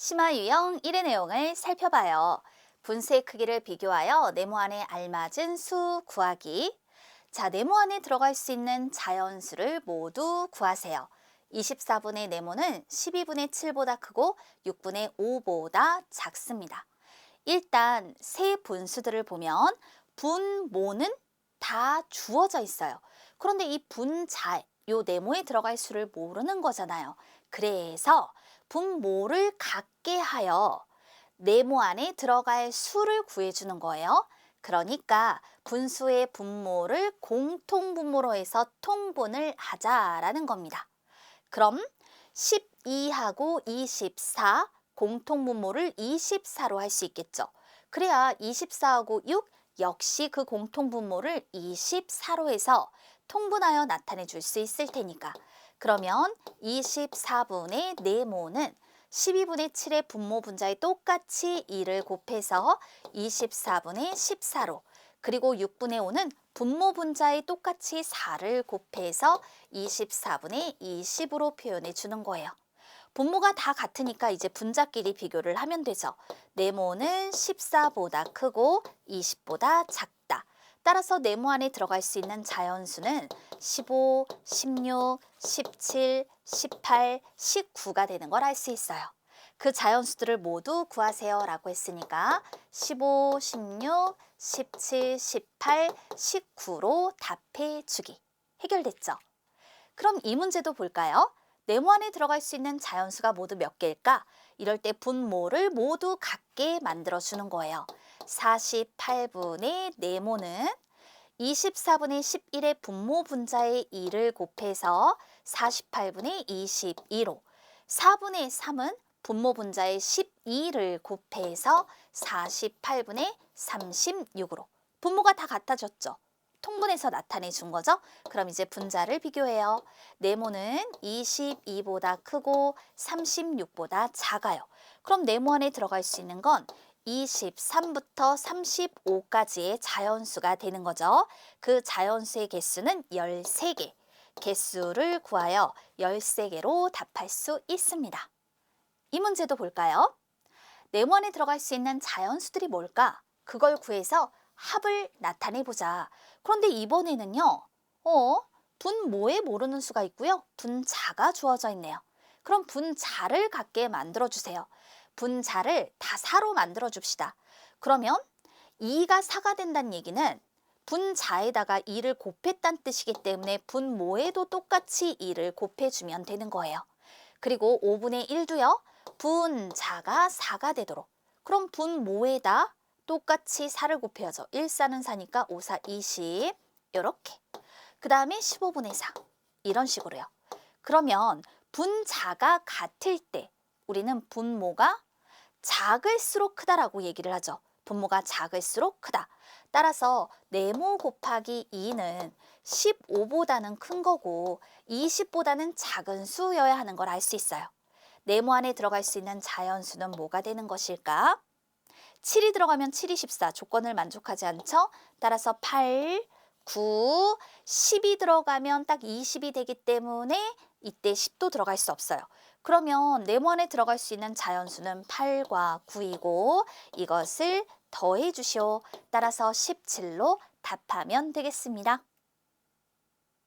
심화 유형 1의 내용을 살펴봐요. 분수의 크기를 비교하여 네모 안에 알맞은 수 구하기. 자, 네모 안에 들어갈 수 있는 자연수를 모두 구하세요. 24분의 네모는 12분의 7보다 크고 6분의 5보다 작습니다. 일단 세 분수들을 보면 분모는 다 주어져 있어요. 그런데 이 분자, 요 네모에 들어갈 수를 모르는 거잖아요. 그래서 분모를 갖게 하여 네모 안에 들어갈 수를 구해주는 거예요. 그러니까 분수의 분모를 공통분모로 해서 통분을 하자라는 겁니다. 그럼 12하고 24 공통분모를 24로 할 수 있겠죠. 그래야 24하고 6 역시 그 공통분모를 24로 해서 통분하여 나타내 줄 수 있을 테니까. 그러면 24분의 네모는 12분의 7의 분모 분자에 똑같이 2를 곱해서 24분의 14로 그리고 6분의 5는 분모 분자에 똑같이 4를 곱해서 24분의 20으로 표현해 주는 거예요. 분모가 다 같으니까 이제 분자끼리 비교를 하면 되죠. 네모는 14보다 크고 20보다 작다. 따라서 네모 안에 들어갈 수 있는 자연수는 15, 16, 17, 18, 19가 되는 걸 알 수 있어요. 그 자연수들을 모두 구하세요 라고 했으니까 15, 16, 17, 18, 19로 답해 주기. 해결됐죠? 그럼 이 문제도 볼까요? 네모 안에 들어갈 수 있는 자연수가 모두 몇 개일까? 이럴 때 분모를 모두 같게 만들어 주는 거예요. 48분의 네모는 24분의 11의 분모 분자의 2를 곱해서 48분의 22로 4분의 3은 분모 분자의 12를 곱해서 48분의 36으로 분모가 다 같아졌죠. 통분해서 나타내 준 거죠. 그럼 이제 분자를 비교해요. 네모는 22보다 크고 36보다 작아요. 그럼 네모 안에 들어갈 수 있는 건 23부터 35까지의 자연수가 되는 거죠. 그 자연수의 개수는 13개. 개수를 구하여 13개로 답할 수 있습니다. 이 문제도 볼까요? 네모 안에 들어갈 수 있는 자연수들이 뭘까? 그걸 구해서 합을 나타내 보자. 그런데 이번에는요. 어? 분 모에 모르는 수가 있고요. 분자가 주어져 있네요. 그럼 분자를 갖게 만들어 주세요. 분자를 다 4로 만들어 줍시다. 그러면 2가 4가 된다는 얘기는 분자에다가 2를 곱했다는 뜻이기 때문에 분모에도 똑같이 2를 곱해주면 되는 거예요. 그리고 5분의 1도요. 분자가 4가 되도록. 그럼 분모에다 똑같이 4를 곱해야죠. 1, 4는 4니까 5, 4, 20 이렇게. 그 다음에 15분의 4 이런 식으로요. 그러면 분자가 같을 때 우리는 분모가 작을수록 크다라고 얘기를 하죠. 분모가 작을수록 크다. 따라서 네모 곱하기 2는 15보다는 큰 거고 20보다는 작은 수여야 하는 걸 알 수 있어요. 네모 안에 들어갈 수 있는 자연수는 뭐가 되는 것일까? 7이 들어가면 7이 14 조건을 만족하지 않죠? 따라서 8, 9, 10이 들어가면 딱 20이 되기 때문에 이때 10도 들어갈 수 없어요. 그러면 네모 안에 들어갈 수 있는 자연수는 8과 9이고 이것을 더해 주시오. 따라서 17로 답하면 되겠습니다.